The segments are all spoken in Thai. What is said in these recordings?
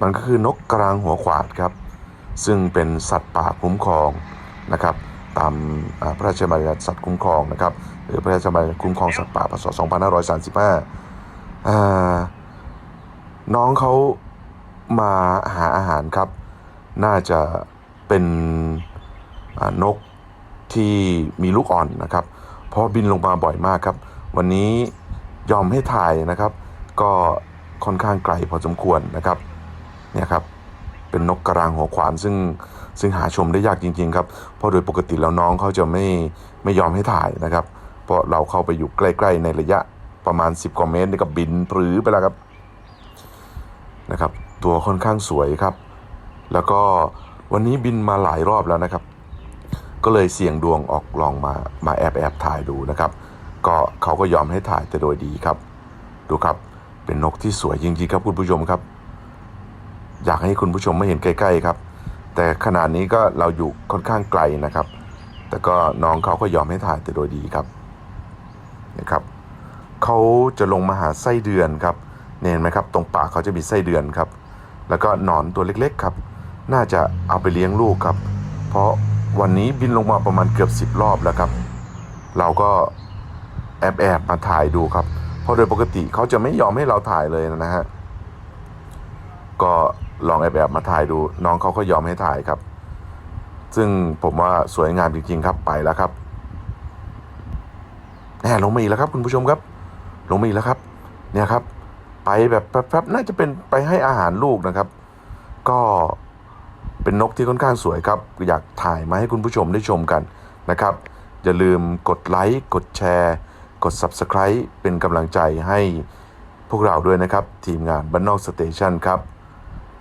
มันก็คือนกกลางหัวขวาดครับ ซึ่งเป็นสัตว์ป่าคุ้มครองนะครับ ตามพระราชบัญญัติสัตว์คุ้มครองนะครับ หรือพระราชบัญญัติคุ้มครองสัตว์ป่าพศ2535อ่าน้องเขามาหาอาหารครับ น่าจะเป็นนกที่มีลูกอ่อนนะครับ เพราะบินลงมาบ่อยมากครับ วันนี้ยอมให้ถ่ายนะครับ ก็ค่อนข้างไกลพอสมควรนะครับ เนี่ยครับเป็นนกกระรางหัวขวานซึ่งซึ่งหาชมได้ยากจริง ๆ ครับ เพราะโดยปกติแล้วน้องเขาจะไม่ไม่ยอมให้ถ่ายนะครับ เพราะเราเข้าไปอยู่ใกล้ ๆ ในระยะประมาณ 10 กว่าเมตรนี่ก็บินปรือไปแล้วครับนะครับ ตัวค่อนข้างสวยครับ แล้วก็วันนี้บินมาหลายรอบแล้วนะครับ ก็เลยเสี่ยงดวงออกลองมามาแอบแอบถ่ายดูนะครับ ก็เขาก็ยอมให้ถ่ายแต่โดยดีครับ ดูครับเป็นนกที่สวยจริงๆครับคุณผู้ชมครับ อยากให้คุณผู้ชมไม่เห็นใกล้ๆครับ แต่ขนาดนี้ก็เราอยู่ค่อนข้างไกลนะครับ แต่ก็น้องเขาก็ยอมให้ถ่ายแต่โดยดีครับนะครับเขาจะลงมาหาไส้เดือนครับเห็นไหมครับ ตรงปากเขาจะมีไส้เดือนครับ แล้วก็หนอนตัวเล็กๆครับ น่าจะเอาไปเลี้ยงลูกครับ เพราะวันนี้บินลงมาประมาณเกือบสิบรอบแล้วครับ เราก็แอบแอบๆมาถ่ายดูครับ เพราะโดยปกติเขาจะไม่ยอมให้เราถ่ายเลยนะฮะ ก็ลองแอบแบๆมาถ่ายดู น้องเขาก็ยอมให้ถ่ายครับ ซึ่งผมว่าสวยงามจริง ๆ ครับไปแล้วครับแหมลงมาอีกแล้วครับ คุณผู้ชมครับ ลงมาอีกแล้วครับ เนี่ยครับ ไปแบบแป๊บๆน่าจะเป็นไปให้อาหารลูกนะครับ ก็เป็นนกที่ค่อนข้างสวยครับ อยากถ่ายมาให้คุณผู้ชมได้ชมกันนะครับ อย่าลืมกดไลค์กดแชร์ กด Subscribe เป็นกำลังใจให้พวกเราด้วยนะครับ ทีมงานบ้านนอกสเตชันครับ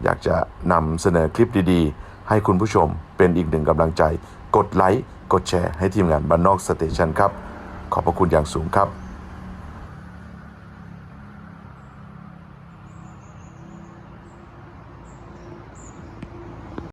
อยากจะนำเสนอคลิปดีๆ ให้คุณผู้ชมเป็นอีกหนึ่งกำลังใจ กดไลค์ กดแชร์ให้ทีมงานบ้านนอกสเตชันครับ ขอบพระคุณอย่างสูงครับ